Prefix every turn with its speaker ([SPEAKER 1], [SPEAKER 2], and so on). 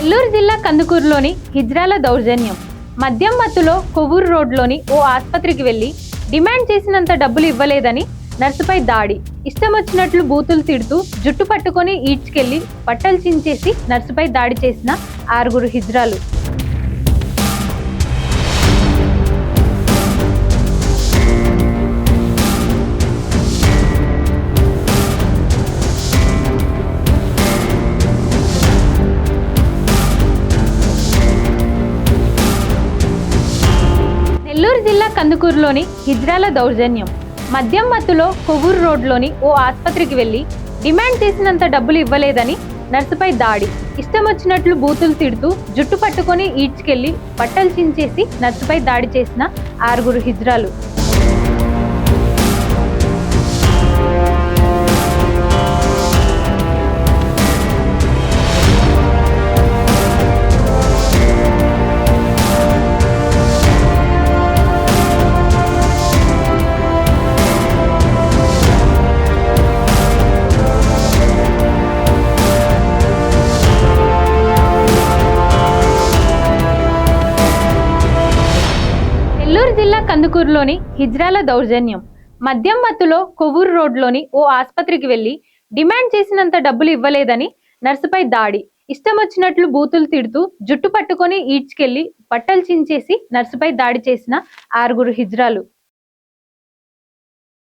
[SPEAKER 1] నెల్లూరు జిల్లా కందుకూరులోని హిజ్రాల దౌర్జన్యం. మద్యం మత్తులో కొవ్వూరు రోడ్లోని ఓ ఆసుపత్రికి వెళ్ళి డిమాండ్ చేసినంత డబ్బులు ఇవ్వలేదని నర్సుపై దాడి. ఇష్టం వచ్చినట్లు బూతులు తిడుతూ జుట్టు పట్టుకొని ఈడ్చుకెళ్ళి బట్టలు చించేసి నర్సుపై దాడి చేసిన ఆరుగురు హిజ్రాలు. నెల్లూరు జిల్లా కందుకూరులోని హిజ్రాల దౌర్జన్యం. మద్యం మత్తులో కొవ్వూరు రోడ్లోని ఓ ఆసుపత్రికి వెళ్ళి డిమాండ్ చేసినంత డబ్బులు ఇవ్వలేదని నర్సుపై దాడి. ఇష్టం వచ్చినట్లు బూతులు తిడుతూ జుట్టు పట్టుకొని ఈడ్చుకెళ్ళి బట్టలు చించేసి నర్సుపై దాడి చేసిన ఆరుగురు హిజ్రాలు. జిల్లా కందుకూరులోని హిజ్రాల దౌర్జన్యం. మద్యం మత్తులో కొవ్వూరు రోడ్లోని ఓ ఆసుపత్రికి వెళ్ళి డిమాండ్ చేసినంత డబ్బులు ఇవ్వలేదని నర్సుపై దాడి. ఇష్టం వచ్చినట్లు బూతులు తిడుతూ జుట్టు పట్టుకొని ఈడ్చుకెళ్ళి బట్టలు చించేసి నర్సుపై దాడి చేసిన ఆరుగురు హిజ్రాలు.